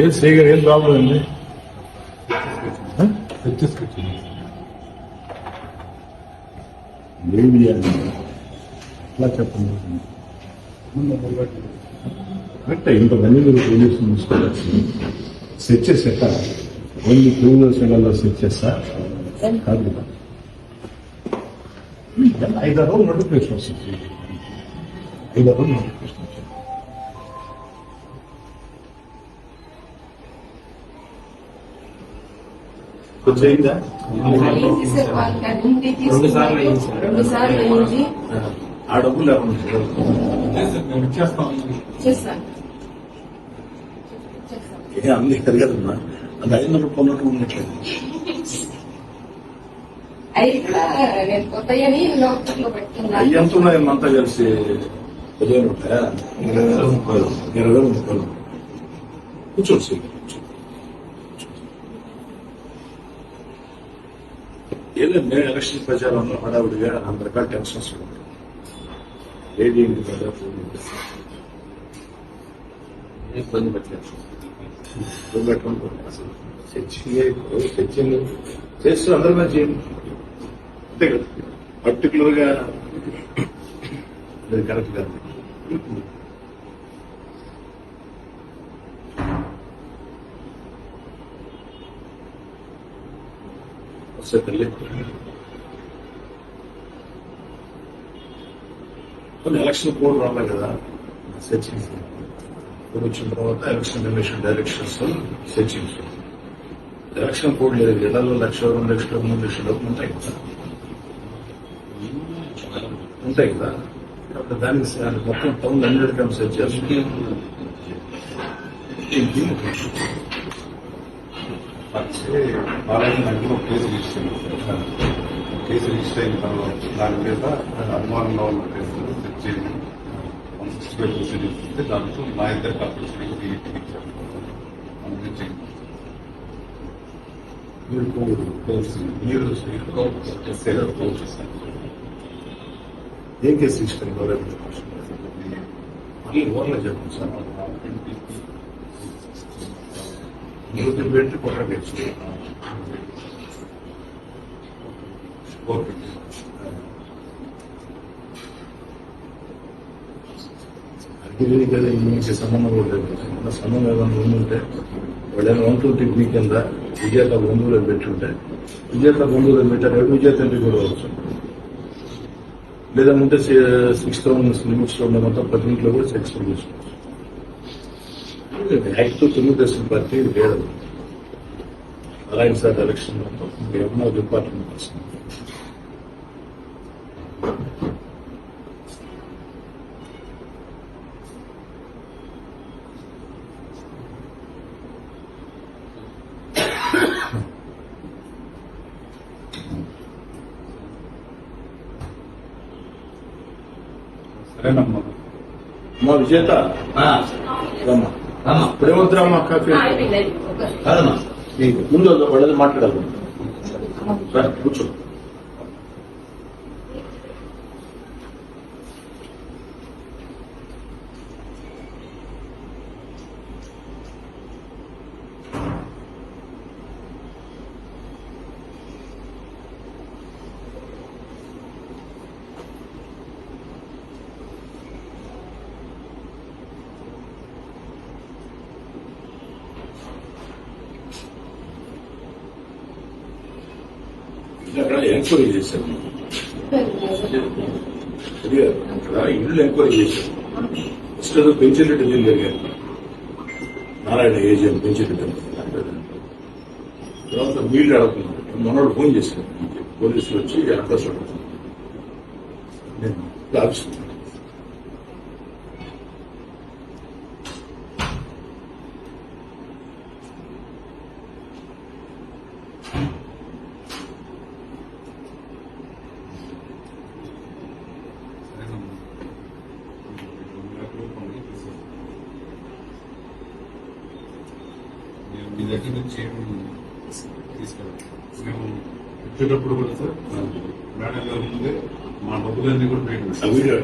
ఏం శ్రీగా ఏం ప్రాబ్లం అండి? అని అట్లా చెప్పండి? కరెక్ట్ ఇంతమంది మీరు పోలీసులు తీసుకోవచ్చు. సెట్ చేసేట. ఓన్లీ టూ వీలర్స్ సెట్ చేస్తా. కాదు. ఐదారు నోటిఫికేషన్ వస్తుంది ఐదారు నోటిఫికేషన్ అయింది. ఆ డబ్బులు లేకుండా అన్ని కరగదమ్మా అది వందల పొన్నట్టు అవి ఎంత ఉన్నాయి అంతా కలిసి? పదివేలు ఉంటాయా? ఇరవై ముప్పై వేలు. ఇరవై వేలు ముప్పై. వేలు. కూర్చోండి శ్రీ కూర్చోండి. ఏం లేదు మేము ఎలక్షన్ ప్రచారంలో హడావుడిగా అంత రకాల టెన్షన్స్ ఉంటాయి ఏది ఏంటి కదా ఇబ్బంది పెట్టలేదు పెట్టుకుంటాం అసలు చర్చింగ్ చర్చింగ్ చేస్తూ అందరి మీద చేయండి అంతే కదా. పర్టికులర్గా అది కరెక్ట్ కాదు వస్తే తల్లి కొన్ని ఎలక్షన్ కోడ్ రావాలి కదా. సెర్చింగ్ వచ్చిన తర్వాత election commission directions searching election code లేదు. ఇళ్ళలో లక్ష రెండు లక్షలు మూడు లక్షలు ఉంటాయి కదా. ఉంటాయి కదా. దానికి మొత్తం టౌన్ అన్నిటికీ సెర్చ్ చేస్తుంది 같이 말하지 말고 계속 이슈입니다. 계속 이슈이니까 나는 그래서 안무하는 것만 그래서 듣지. 집에 보실 때 나는 좀 많이 될것 같아서 이게 되겠죠. 아무튼 지금 일본으로 이유로 저희가 세를 네, 얘기했을 때 노래를 듣고 싶어서 이게 원래 제가 మీరు పెట్టి కొట్ట కేసు అగ్గిరి కదా ఇంటికి సంబంధం కూడా లేదు సంబంధం ఏదైనా ఉండుంటే వాళ్ళని వన్ టూ టెక్నిక్ కింద విజేత బంధువులు పెట్టుంటే విజేత బంధువులు పెట్టారు విజేత ఇంటికి కూడా వచ్చు లేదంటే ఉంటే సిక్స్ థౌసండ్ లిమిట్స్లో ఉన్న మొత్తం ప్రతి ఇంట్లో కూడా సెక్స్ తీసుకోవచ్చు యాక్ట్ తెలుగుదేశం పార్టీ లేదు అలాగే సార్ ఎలక్షన్ ఏమన్నా డిపార్ట్మెంట్ వస్తుంది సరేనమ్మా. మా విజేత? రమ్మా. ఇప్పుడేమవుతున్నా కాఫీ అయిపోయింది ఒక కాదమ్మా. నీకు ముందు వాళ్ళది మాట్లాడాలి. సరే కూర్చో. అక్కడ ఎంక్వైరీ చేశారు అక్కడ ఇల్లు ఎంక్వైరీ చేశారు ఫస్ట్ ఏదో పెంచిరెడ్డి ఇల్లు జరిగారు నారాయణ ఏజిఎం పెంచిరెడ్డి తర్వాత వీళ్ళు అడుగుతున్నారు మనోడు ఫోన్ చేశారు. పోలీసులు వచ్చి అడ్రస్ అడుగుతున్నారు. నేను ఆఫీస్ సరేనమ్మా నేను మీ దగ్గర నుంచి ఏమి తీసుకెళ్ళాను మేము వచ్చేటప్పుడు కూడా సార్ మేడం గారు ముందే మా డబ్బులన్నీ కూడా వీడియో